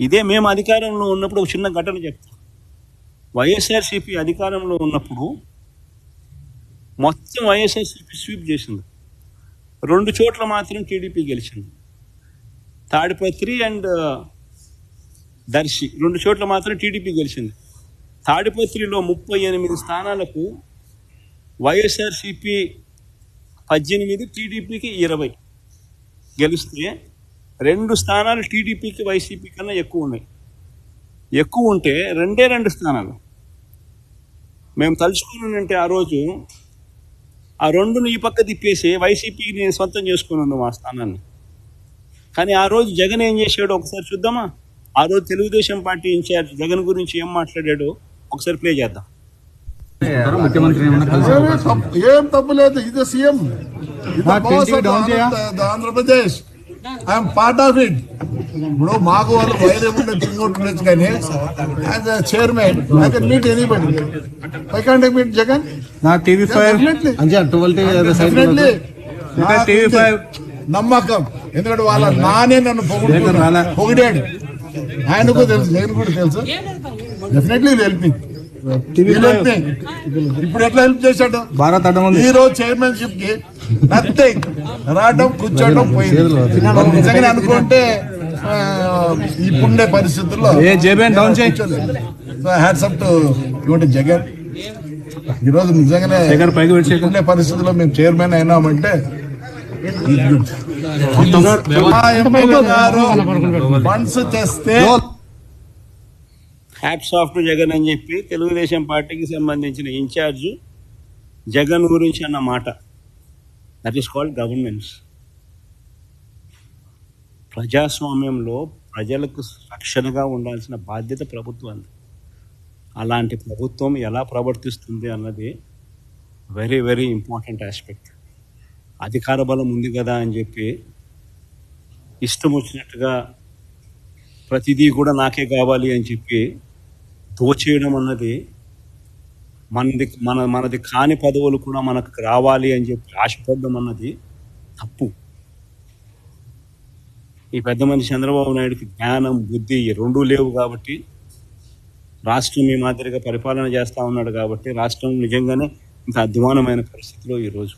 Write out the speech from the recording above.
ఇదే మేము అధికారంలో ఉన్నప్పుడు ఒక చిన్న ఘటన చెప్తాం. వైఎస్ఆర్సీపీ అధికారంలో ఉన్నప్పుడు మొత్తం వైఎస్ఆర్సీపీ స్వీప్ చేసింది. రెండు చోట్ల మాత్రం టీడీపీ గెలిచింది. తాడిపత్రి అండ్ దర్శి రెండు చోట్ల మాత్రం టీడీపీ గెలిచింది. తాడిపత్రిలో ముప్పై ఎనిమిది స్థానాలకు వైఎస్ఆర్సీపీ పద్దెనిమిది టీడీపీకి ఇరవై. గెలిస్తే రెండు స్థానాలు టీడీపీకి వైసీపీ కన్నా ఎక్కువ ఉన్నాయి. ఎక్కువ ఉంటే రెండే రెండు స్థానాలు. మేము తలుచుకుని ఉంటే ఆ రోజు ఆ రెండును ఈ పక్క తిప్పేసి వైసీపీని సొంతం చేసుకుని ఉన్నాం ఆ స్థానాన్ని. కానీ ఆ రోజు జగన్ ఏం చేశాడో ఒకసారి చూద్దామా? ఆ రోజు తెలుగుదేశం పార్టీ ఇన్ఛార్జ్ జగన్ గురించి ఏం మాట్లాడాడో ఒకసారి ప్లే చేద్దాం. ముఖ్యమంత్రి ఏం తప్పు లేదు. ఇది CM. Andhra Pradesh. I'm part of it ఇప్పుడు మాకు వాళ్ళు వైర్ ఏముంటే తింగొట్టు ఉండొచ్చు కానీ as chairman I can meet anybody I can't meet Jagan. నా టీవీ ఫైవ్. అంతే ట్వెల్వ్ టీవీ ఫైవ్ నమ్మకం. ఎందుకంటే వాళ్ళ నానే నన్ను జగన్ రాలే. పొగుడు పొగిడాడు. ఆయనకు తెలుసు నేను కూడా తెలుసు. డెఫినెట్లీ హెల్ప్ మీ టీవీ ఫైవ్ ఇప్పుడు ఎట్లా హెల్ప్ చేశాడు? భారత్ ఈ రోజు చైర్మన్షిప్కి నథింగ్ రావడం కూర్చోవడం పోయింది. నిజంగానే అనుకుంటే ఇప్పుడుండే పరిస్థితుల్లో. హ్యాట్స్ అప్ టు ఇవ్వండి జగన్ ఈ రోజు నిజంగానే. ఇప్పుడుండే పరిస్థితుల్లో మేము చైర్మన్ అయినామంటే ఫండ్స్ తెస్తే హ్యాప్స్ ఆఫ్ టు జగన్ అని చెప్పి తెలుగుదేశం పార్టీకి సంబంధించిన ఇన్ఛార్జ్ జగన్ గురించి అన్న మాట. దట్ ఈస్ కాల్డ్ గవర్నెన్స్ ప్రజాస్వామ్యంలో ప్రజలకు రక్షణగా ఉండాల్సిన బాధ్యత ప్రభుత్వాన్ని అలాంటి ప్రభుత్వం ఎలా ప్రవర్తిస్తుంది అన్నది వెరీ వెరీ ఇంపార్టెంట్ ఆస్పెక్ట్ అధికార బలం ఉంది కదా అని చెప్పి ఇష్టం వచ్చినట్టుగా ప్రతిదీ కూడా నాకే కావాలి అని చెప్పి దోచేయడం అన్నది మనది మన మనది కాని పదవులు కూడా మనకు రావాలి అని చెప్పి ఆశపడడం అన్నది తప్పు. ఈ పెద్ద మనిషి చంద్రబాబు నాయుడుకి జ్ఞానం బుద్ధి రెండూ లేవు కాబట్టి రాష్ట్రం ఈ మాదిరిగా పరిపాలన చేస్తా ఉన్నాడు కాబట్టి రాష్ట్రం నిజంగానే ఇంత అధ్వానమైన పరిస్థితిలో ఈరోజు.